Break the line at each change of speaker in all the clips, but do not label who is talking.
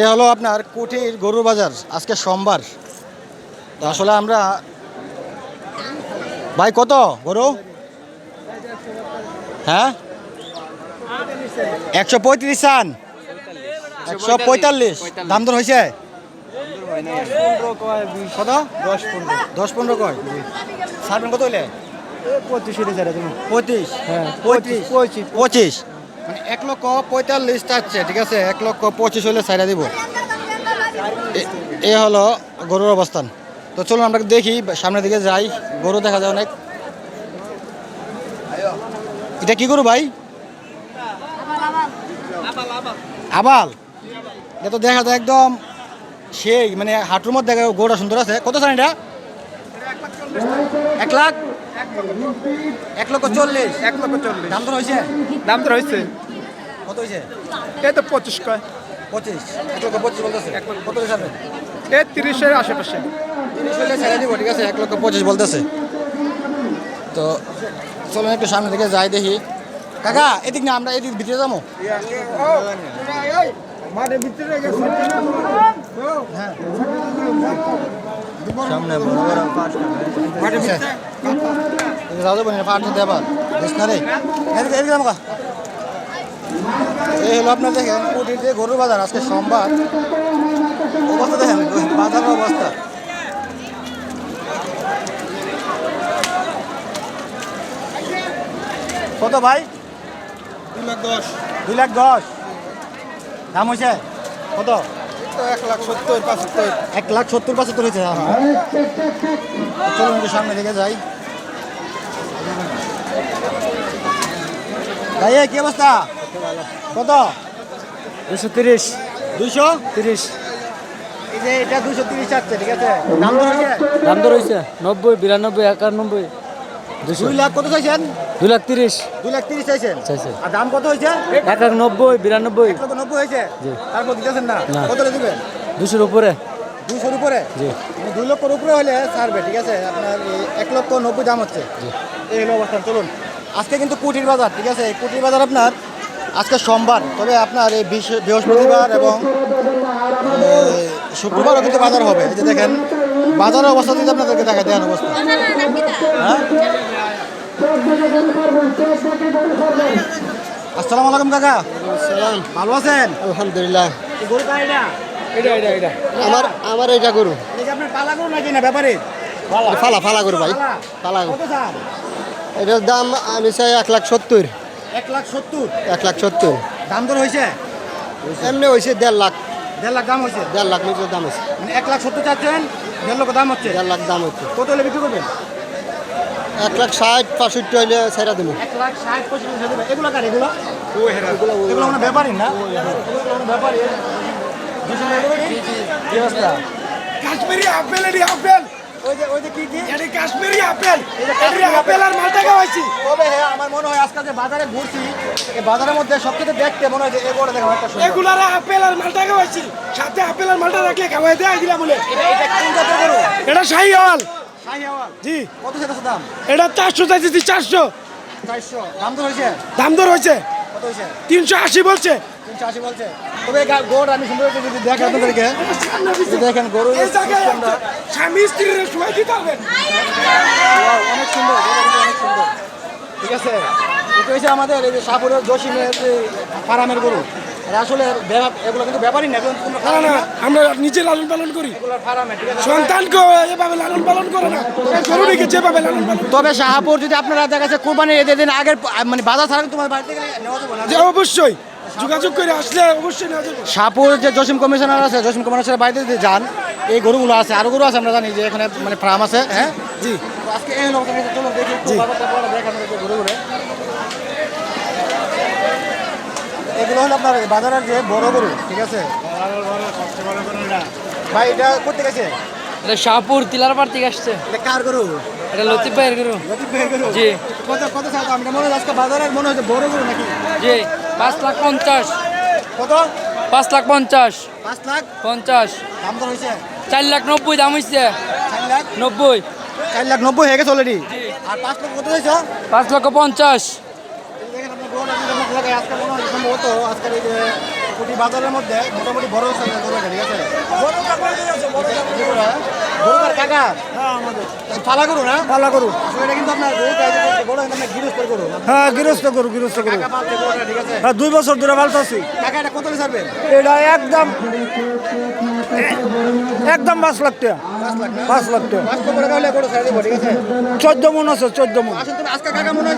এ হলো আপনার কুঠির গরুর বাজার আজকে সোমবার। তো আসলে আমরা ভাই কত গরু? হ্যাঁ? একশো পঁয়ত্রিশ সান একশো পঁয়তাল্লিশ। দাম দর হয়েছে? কত?
দশ পনেরো
দশ পনেরো কয়? সারবেন কত হইলে?
পঁচিশ
পঁয়ত্রিশ।
হ্যাঁ
পঁয়ত্রিশ।
পঁচিশ।
পঁচিশ। এক লক্ষ পঁয়তাল্লিশ চাচ্ছে ঠিক আছে? এক লক্ষ পঁচিশ হলে সাইডা দিব। এ- হলো গরুর অবস্থান। তো চলুন আমরা দেখি সামনের দিকে যাই। গরু দেখা যায় অনেক। এটা কি গরু ভাই? আবাল। এটা তো দেখা যায় একদম সেই মানে হাঁটুর মধ্যে গরুটা সুন্দর আছে। কত চান এটা? এক লাখ? এক লক্ষ চল্লিশ।
এক লক্ষ চল্লিশ।
দাম তো হয়েছে
দাম তো রয়েছে।
কত হয়েছে?
এই তো পঁচিশ কয়।
পঁচিশ। এক লক্ষ পঁচিশ বলতেছে। কত হিসাবে
এই তিরিশের আশেপাশে।
তিরিশ হলে ছেড়ে দিব ঠিক আছে? এক লক্ষ পঁচিশ বলতেছে। তো চলুন একটু সামনে দিকে যাই দেখি। কাকা এদিক না আমরা এদিক ভিতরে যাব?
সামনে বড় বড়
মাঠের যাব না পাঠ দেবার। বেশ না রে? এদিকে এদিকে। এই হলো আপনার দেখেন কুটির যে গরুর বাজার আজকে সোমবার। অবস্থা দেখেন বাজারের অবস্থা। কত ভাই?
দুই লাখ দশ।
দুই লাখ দশ। দাম হয়েছে? কত?
এক লাখ সত্তর পঁচাত্তর।
এক লাখ সত্তর পঁচাত্তর হয়েছে দাম। চলুন একটু সামনে দিকে যাই। ভাই কি অবস্থা? কত?
দুশো তিরিশ।
দুইশো
তিরিশ।
এই যে এটা দুইশো তিরিশ চাচ্ছে ঠিক আছে? দাম তো হয়েছে?
দাম তো রয়েছে নব্বই বিরানব্বই একানব্বই। দুশো।
দুই লাখ কত চাইছেন?
দুই লাখ তিরিশ।
দুই লাখ তিরিশ চাইছেন?
চাইছে।
আর দাম কত হয়েছে?
এক এক নব্বই বিরানব্বই।
এক লক্ষ নব্বই হয়েছে?
জি।
তারপর দিতেছেন না। কত দিবেন?
দুশোর উপরে।
দুইশোর উপরে?
জি।
মানে দুই লক্ষর উপরে হলে ছাড়বে ঠিক আছে? আপনার এক লক্ষ নব্বই দাম হচ্ছে। এই হলো অবস্থান চলুন। আজকে কিন্তু কুটির বাজার ঠিক আছে? এই কুটির বাজার আপনার আজকে সোমবার তবে আপনার এই বৃহস্পতিবার এবং শুক্রবারও কিন্তু বাজার হবে। এই যে দেখেন বাজারের অবস্থা যদি আপনাদেরকে দেখা দেন অবস্থা। হ্যাঁ আসসালামু আলাইকুম কাকা। ভালো আছেন?
আলহামদুলিল্লাহ। আমার আমার এইটা গরু।
এটা পালা গরু নাকি না ব্যাপারে?
ফালা ফালা গরু ভাই।
পালা?
ফালা গরু। এটার দাম আমি চাই এক লাখ সত্তর।
এক লাখ সত্তর।
এক লাখ সত্তর।
দাম দর হয়েছে?
এমনি হয়েছে দেড় লাখ।
দেড় লাখ দাম হয়েছে?
দেড় লাখ মিটার দাম হয়েছে।
মানে এক লাখ সত্তর চাচ্ছেন দেড় লক্ষ দাম হচ্ছে?
দেড় লাখ দাম হচ্ছে।
কত হলে বিক্রি করবেন?
এক লাখ ষাট পাঁষট্টি হইলে ছেড়া দেবো।
এক লাখ ষাট টাকা। এগুলো কার? এগুলো? এগুলো ব্যাপারই না। ব্যাপারই দুশো টাকা করে? কি? কি অবস্থা?
কাশ্মীরি আপেল এটি আপেল।
ওই যে ওই যে কি কি?
এটি কাশ্মীরি আপেল। এটি আপেল আর মালটা খাওয়াইছি
মনে হয় আজকাল যে বাজারে ঘুরছি এই বাজারের মধ্যে সবথেকে দেখতে মনে হয় যে এগুলো দেখা একটা সুন্দর।
এগুলার আপেল আর মালটা খাওয়াইছি। সাথে আপেল আর মালটা রাখলে খাওয়াই দেয় দিলাম বলে।
এটা কোন জাতের গরু?
এটা শাহি
আওয়াল
জি।
কত সেটা দাম?
এটা চারশো চাইছি চারশো।
চারশো। দাম তো হয়েছে?
দাম দর হয়েছে।
কত হয়েছে?
তিনশো আশি বলছে।
তিনশো আশি বলছে। তবে আমি সুন্দর করে যদি দেখেন আপনাদেরকে দেখেন গরু
স্বামী স্ত্রীর সময় দিতে হবে।
অনেক সুন্দর অনেক সুন্দর। আছে। এটা হচ্ছে আমাদের এই যে সাপুরের জসিমের ফার্মের গরু আসলে এগুলো কিন্তু ব্যাপারই না
না না আমরা নিজে লালন পালন করি। সন্তানকে এভাবে লালন পালন করে না। এই গরুটিকে যেভাবে লালন পালন
তবে শাহাপুর যদি আপনারা দেখা যাচ্ছে কোরবানি এদের দিন আগের মানে বাজার ছাড়া তোমার বাড়িতে গেলে নেওয়া যাবে না
যে অবশ্যই যোগাযোগ করে আসলে অবশ্যই
শাহপুর যে জসিম কমিশনার আছে জসিম কমিশনার বাড়িতে যদি যান এই গরুগুলো আছে আরও গরু আছে আমরা জানি যে এখানে মানে ফার্ম আছে হ্যাঁ?
জি।
আজকে এই লোক চলো দেখি দেখানো এগুলো হলো আপনার বাজারের যে বড় গরু ঠিক আছে? ভাই এটা করতে গেছে?
এটা শাহপুর তিলারপাড় থেকে আসছে।
এটা কার গরু?
এটা লতিফ ভাইয়ের গরু।
লতিফ ভাইয়ের গরু?
জি।
কত কত চাও আমি মনে আজকে বাজারে মনে হচ্ছে বড় গরু নাকি?
জি পাঁচ লাখ পঞ্চাশ।
কত?
পাঁচ লাখ পঞ্চাশ।
পাঁচ লাখ?
পঞ্চাশ।
দাম তো হয়েছে?
চার লাখ নব্বই দাম হয়েছে।
চার লাখ?
নব্বই।
চার লাখ নব্বই হয়ে গেছে অলরেডি আর পাঁচ লাখ কত হয়েছে
পাঁচ লক্ষ পঞ্চাশ।
এলাকায় আজকে মনে হয় সম্ভবত আজকের এই যে কুটি বাজারের মধ্যে মোটামুটি বড় সাইজের গরু ঠিক আছে যেগুলা, কাকা? পালা গরু না?
পালা করু
এটা কিন্তু আপনার গরু গরু।
হ্যাঁ গৃহস্থ গৃহস্থ
ঠিক আছে?
হ্যাঁ দুই বছর ধরে
কাকা এটা কত হলে ছাড়বেন
এটা একদম একদম পাঁচ লাখ টাকা।
পাঁচ লাখ
টাকা। চোদ্দ মন আছে চোদ্দ মন।
আসলে আজকে কাকা মনে হয়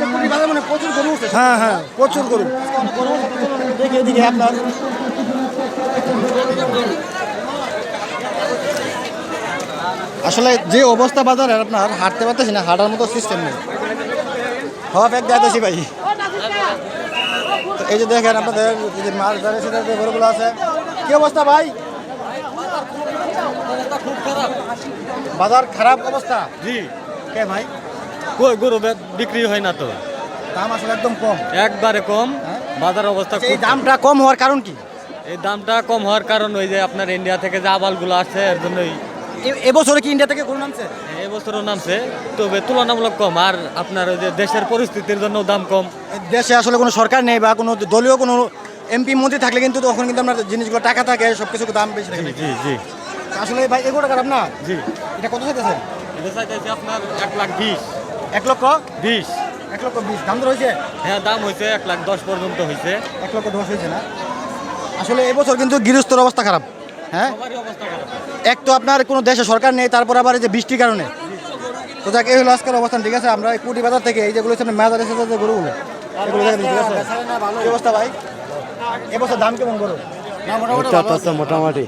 প্রচুর গরু
হ্যাঁ হ্যাঁ প্রচুর গরু।
আসলে যে অবস্থা বাজারে আপনার, হাঁটতে পারতেছি না, হাঁটার মতো সিস্টেম নেই। হওয়া ব্যাগ দেখাতেছি ভাই। এই যে দেখেন আপনাদের যে মাছ ধরে সেটা যে গরুগুলো আছে। কি অবস্থা ভাই? বাজার খারাপ অবস্থা?
জি।
কে ভাই?
গরু বিক্রি হয় না তো?
দাম আসলে একদম কম।
একবারে কম।
হ্যাঁ?
বাজার অবস্থা
এই দামটা কম হওয়ার কারণ কি?
এই দামটা কম হওয়ার কারণ ওই যে আপনার ইন্ডিয়া থেকে যে আবালগুলো আসছে এর জন্যই।
এবছরে কি ইন্ডিয়া থেকে গরু নামছে?
এবছরও নামছে তবে তুলনামূলক কম। আর আপনার ওই যে দেশের পরিস্থিতির জন্য দাম কম।
দেশে আসলে কোনো সরকার নেই বা কোনো দলীয় কোনো এমপি মন্ত্রী থাকলে কিন্তু তখন কিন্তু আপনার জিনিসগুলো টাকা থাকে সব কিছু দাম বেশি থাকে।
জি জি
আসলে ভাই এগুলো খারাপ না?
জি।
এটা কত চাইতেছে?
এটা চাইতেছি আপনার এক লাখ বিশ।
এক লক্ষ?
বিশ।
এক লক্ষ বিশ দাম তো হয়েছে?
হ্যাঁ দাম হয়েছে এক লাখ দশ পর্যন্ত হয়েছে।
এক লক্ষ দশ হয়েছে না? আসলে এবছর কিন্তু গৃহস্থর অবস্থা খারাপ হ্যাঁ?
অবস্থা
এক তো আপনার কোনো দেশে সরকার নেই তারপর আবার এই যে বৃষ্টির কারণে। তো যাক এই হলো আজকের অবস্থান ঠিক আছে? আমরা এই কুটি বাজার থেকে এই যেগুলো সামনে মেজার এসেছে যে গরুগুলো এগুলো ঠিক আছে? অবস্থা ভাই? এবছর দাম কেমন গরু
মোটামুটি।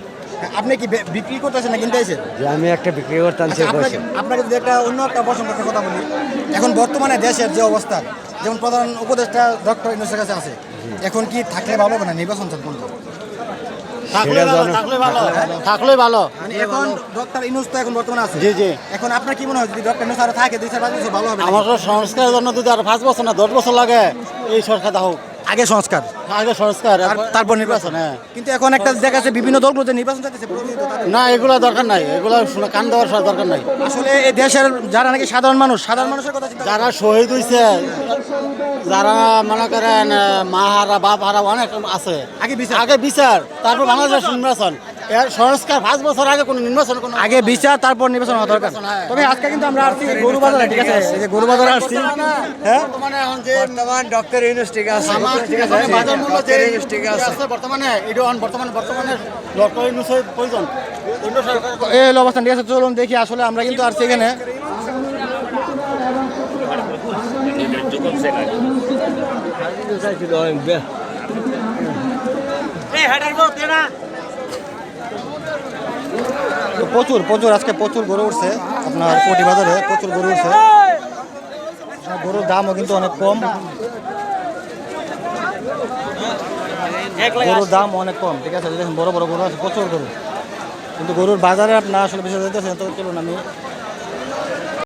আপনি কি বিক্রি করতেছেন না কিনতে আইছেন
যে আমি একটা বিক্রি করতাম
আচ্ছা, আপনাকে আপনাকে যদি একটা অন্য একটা প্রশ্ন করতে কথা বলি এখন বর্তমানে দেশের যে অবস্থা যেমন প্রধান উপদেষ্টা ডক্টর ইউনুসের কাছে আছে এখন কি থাকলে ভালো হবে না নির্বাচন চলবে
থাকলে ভালো থাকলে ভালো
মানে এখন ডক্টর ইউনুস তো এখন বর্তমানে আছে।
জি জি।
এখন আপনার কি মনে হয় যদি ডক্টর ইউনুস আরও থাকে দুই চার পাঁচ বছর ভালো হবে
আমার তো সংস্কারের জন্য যদি আর পাঁচ বছর না দশ বছর লাগে এই সরকার হোক
আগে সংস্কার।
আগে সংস্কার
তারপর নির্বাচন।
হ্যাঁ।
কিন্তু এখন একটা দেখা যাচ্ছে বিভিন্ন দলগুলো যে নির্বাচন চাইতেছে
না এগুলো দরকার নাই। এগুলো কান দেওয়ার দরকার নাই।
আসলে এই দেশের যারা নাকি সাধারণ মানুষ সাধারণ মানুষের কথা
যারা শহীদ হয়েছে যারা মনে করেন মা হারা বাপ হারা অনেক আছে।
আগে বিচার।
আগে বিচার তারপর বাংলাদেশের নির্বাচন। এর সংস্কার পাঁচ বছর আগে কোনো নির্বাচন কোনো
আগে বিচার তারপর নির্বাচন হওয়া দরকার।
হ্যাঁ।
তবে আজকে কিন্তু আমরা আসছি গরু বাজারে ঠিক আছে? এই যে গরু বাজারে আসছি। হ্যাঁ?
বর্তমানে এখন যে
বর্তমান ডক্টর ইউনুস ঠিক আছে।
আমার
ঠিক আছে,
বর্তমানে বাজার মূল্য যে
ডক্টর ইউনুস ঠিক আছে।
আছে বর্তমানে এটা এখন বর্তমানে বর্তমানে ডক্টর ইউনুসের প্রয়োজন।
এই হলো অবস্থান ঠিক আছে? চলুন দেখি আসলে আমরা কিন্তু আসছি এখানে। তো প্রচুর প্রচুর, আজকে প্রচুর গরু উঠছে আপনার কোটি বাজারে, প্রচুর গরু উঠছে। গরুর দামও কিন্তু অনেক কম। গরুর দাম অনেক কম, ঠিক আছে? দেখুন, বড় বড় গরু আছে, প্রচুর গরু। কিন্তু গরুর বাজারে আপনার আসলে বেশি যেতেছে তো চলুন আমি